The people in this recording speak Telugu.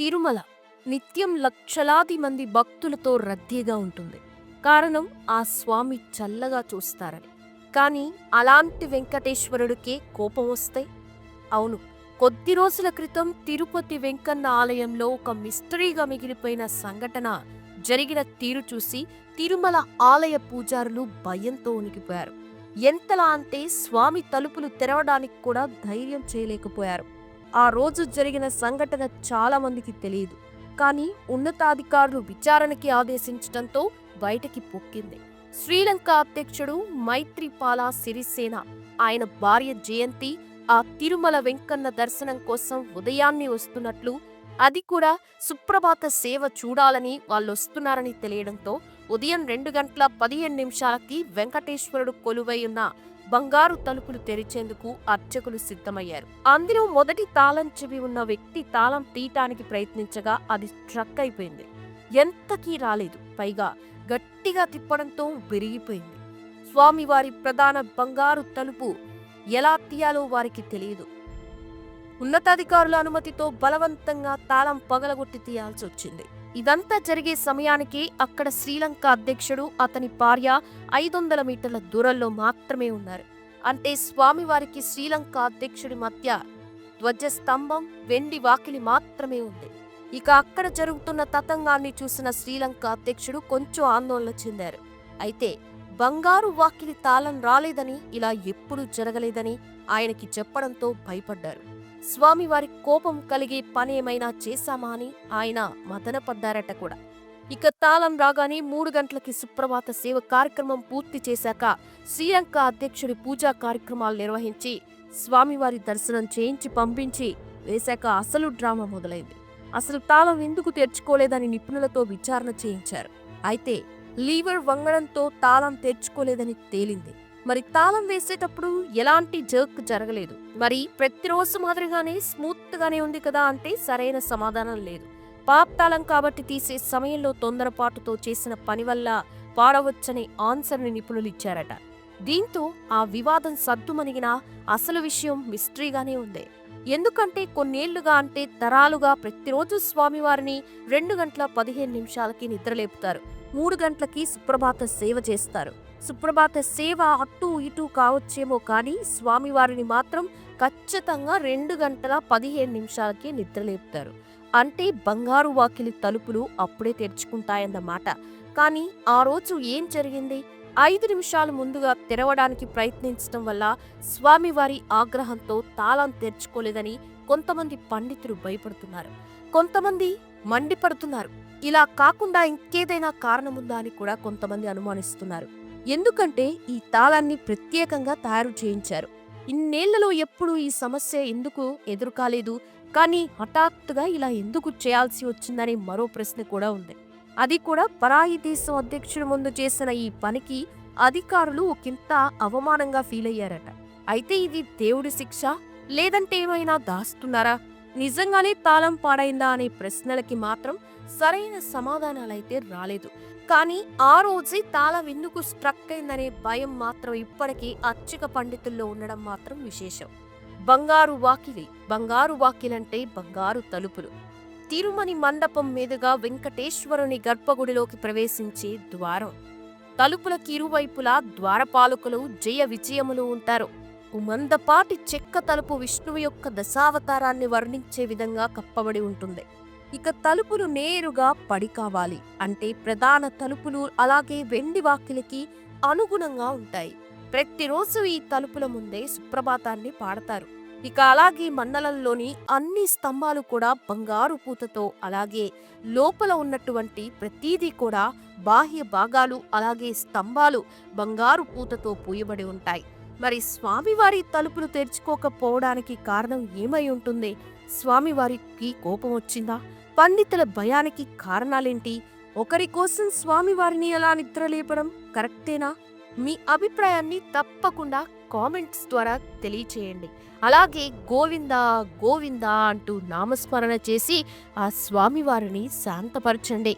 తిరుమల నిత్యం లక్షలాది మంది భక్తులతో రద్దీగా ఉంటుంది. కారణం ఆ స్వామి చల్లగా చూస్తారని. కానీ అలాంటి వెంకటేశ్వరుడికే కోపం వస్తాయి అవును కొద్ది రోజుల క్రితం తిరుపతి వెంకన్న ఆలయంలో ఒక మిస్టరీగా మిగిలిపోయిన సంఘటన జరిగిన తీరు చూసి తిరుమల ఆలయ పూజారులు భయంతో ఉనికిపోయారు ఎంతలా అంటే స్వామి తలుపులు తెరవడానికి కూడా ధైర్యం చేయలేకపోయారు. ఆ రోజు జరిగిన సంఘటన చాలామందికి తెలియదు. కానీ ఉన్నతాధికారులు విచారణకి ఆదేశించడంతో బయటకి పొక్కింది. శ్రీలంక అధ్యక్షుడు మైత్రిపాల సిరిసేన ఆయన భార్య జయంతి ఆ తిరుమల వెంకన్న దర్శనం కోసం ఉదయాన్నే వస్తున్నట్లు అది కూడా సుప్రభాత సేవ చూడాలని వాళ్ళు వస్తున్నారని తెలియడంతో ఉదయం రెండు గంటల పదిహేను నిమిషాలకి వెంకటేశ్వరుడు కొలువై ఉన్న బంగారు తలుపులు తెరిచేందుకు అర్చకులు సిద్ధమయ్యారు. అందులో మొదటి తాళం చెవి ఉన్న వ్యక్తి తాళం తీయటానికి ప్రయత్నించగా అది స్ట్రక్ అయిపోయింది. ఎంతకీ రాలేదు. పైగా గట్టిగా తిప్పడంతో విరిగిపోయింది. స్వామివారి ప్రధాన బంగారు తలుపు ఎలా తీయాలో వారికి తెలియదు. ఉన్నతాధికారుల అనుమతితో బలవంతంగా తాళం పగలగొట్టి తీయాల్సి వచ్చింది ఇదంతా జరిగే సమయానికి అక్కడ శ్రీలంక అధ్యక్షుడు అతని భార్య ఐదు వందల మీటర్ల దూరంలో మాత్రమే ఉన్నారు. అంటే స్వామివారికి శ్రీలంక అధ్యక్షుడి మధ్య ధ్వజస్తంభం వెండి వాకిలి మాత్రమే ఉంది. ఇక అక్కడ జరుగుతున్న తతంగాన్ని చూసిన శ్రీలంక అధ్యక్షుడు కొంచెం ఆందోళన చెందారు. అయితే బంగారు వాకిలి తాళం రాలేదని ఇలా ఎప్పుడూ జరగలేదని ఆయనకి చెప్పడంతో భయపడ్డారు. స్వామివారి కోపం కలిగే పని ఏమైనా చేశామా అని ఆయన మదనపడ్డారట కూడా. ఇక తాళం రాగానే మూడు గంటలకి సుప్రభాత సేవ కార్యక్రమం పూర్తి చేశాక శ్రీలంక అధ్యక్షుడి పూజా కార్యక్రమాలు నిర్వహించి స్వామివారి దర్శనం చేయించి పంపించి వేశాక అసలు డ్రామా మొదలైంది. అసలు తాళం ఎందుకు తెరుచుకోలేదని నిపుణులతో విచారణ చేయించారు. అయితే లీవర్ వంగడంతో తాళం తెరుచుకోలేదని తేలింది. మరి తాళం వేసేటప్పుడు ఎలాంటి జర్క్ జరగలేదు. మరి ప్రతిరోజు మాదిరిగానే స్మూత్ గానే ఉంది కదా అంటే సరైన సమాధానం లేదు. పాప్ తాళం కాబట్టి తీసే సమయంలో తొందరపాటుతో చేసిన పని వల్ల పాడవచ్చనే ఆన్సర్ని నిపుణులు ఇచ్చారట. దీంతో ఆ వివాదం సద్దుమణిగిన అసలు విషయం మిస్టరీగానే ఉంది. ఎందుకంటే కొన్నేళ్ళుగా అంటే తరాలుగా ప్రతిరోజు స్వామివారిని రెండు గంటల పదిహేను నిమిషాలకి నిద్రలేపుతారు. మూడు గంటలకి సుప్రభాత సేవ చేస్తారు. సుప్రభాత సేవ అటు ఇటు కావచ్చేమో కానీ స్వామివారిని మాత్రం ఖచ్చితంగా రెండు గంటల పదిహేను నిమిషాలకి నిద్రలేపుతారు. అంటే బంగారు వాకిలి తలుపులు అప్పుడే తెరుచుకుంటాయన్నమాట. కానీ ఆ రోజు ఏం జరిగింది? ఐదు నిమిషాలు ముందుగా తెరవడానికి ప్రయత్నించడం వల్ల స్వామివారి ఆగ్రహంతో తాళం తెరుచుకోలేదని కొంతమంది పండితులు భయపడుతున్నారు. కొంతమంది మండిపడుతున్నారు. ఇలా కాకుండా ఇంకేదైనా కారణముందా అని కూడా కొంతమంది అనుమానిస్తున్నారు. ఎందుకంటే ఈ తాళాన్ని ప్రత్యేకంగా తయారు చేయించారు. ఇన్నేళ్ళలో ఎప్పుడు ఈ సమస్య ఎందుకు ఎదురుకాలేదు? కానీ హఠాత్తుగా ఇలా ఎందుకు చేయాల్సి వచ్చిందనే మరో ప్రశ్న కూడా ఉంది. అది కూడా పరాయి దేశం అధ్యక్షుడి ముందు చేసిన ఈ పనికి అధికారులు ఒకంత అవమానంగా ఫీల్ అయ్యారట అయితే ఇది దేవుడి శిక్ష? లేదంటే ఏమైనా దాస్తున్నారా? నిజంగానే తాళం పాడైందా అనే ప్రశ్నలకి మాత్రం సరైన సమాధానాలైతే రాలేదు. కానీ ఆ రోజే తాళం ఎందుకు స్ట్రక్ అయిందనే భయం మాత్రం ఇప్పటికీ అర్చక పండితుల్లో ఉండడం మాత్రం విశేషం. బంగారు వాకిలి బంగారు వాకిలంటే బంగారు తలుపులు. తిరుమని మండపం మీదుగా వెంకటేశ్వరుని గర్భగుడిలోకి ప్రవేశించే ద్వారం. తలుపులకి ఇరువైపులా ద్వారపాలకులు జయ విజయములు ఉంటారు. మందపాటి చెక్క తలుపు విష్ణువు యొక్క దశావతారాన్ని వర్ణించే విధంగా కప్పబడి ఉంటుంది. ఇక తలుపులు నేరుగా పడి కావాలి. అంటే ప్రధాన తలుపులు అలాగే వెండి వాకిలికి అనుగుణంగా ఉంటాయి. ప్రతిరోజు ఈ తలుపుల ముందే సుప్రభాతాన్ని పాడతారు. ఇక అలాగే మండలంలోని అన్ని స్తంభాలు కూడా బంగారు పూతతో అలాగే లోపల ఉన్నటువంటి ప్రతీదీ కూడా బాహ్య భాగాలు అలాగే స్తంభాలు బంగారు పూతతో పూయబడి ఉంటాయి. మరి స్వామివారి తలుపులు తెరుచుకోకపోవడానికి కారణం ఏమై ఉంటుంది? స్వామివారికి కోపం వచ్చిందా? పండితుల భయానికి కారణాలేంటి? ఒకరి కోసం స్వామివారిని ఎలా నిద్రలేపడం కరెక్టేనా? మీ అభిప్రాయాన్ని తప్పకుండా కామెంట్స్ ద్వారా తెలియచేయండి. అలాగే గోవిందా గోవిందా అంటూ నామస్మరణ చేసి ఆ స్వామివారిని శాంతపరచండి.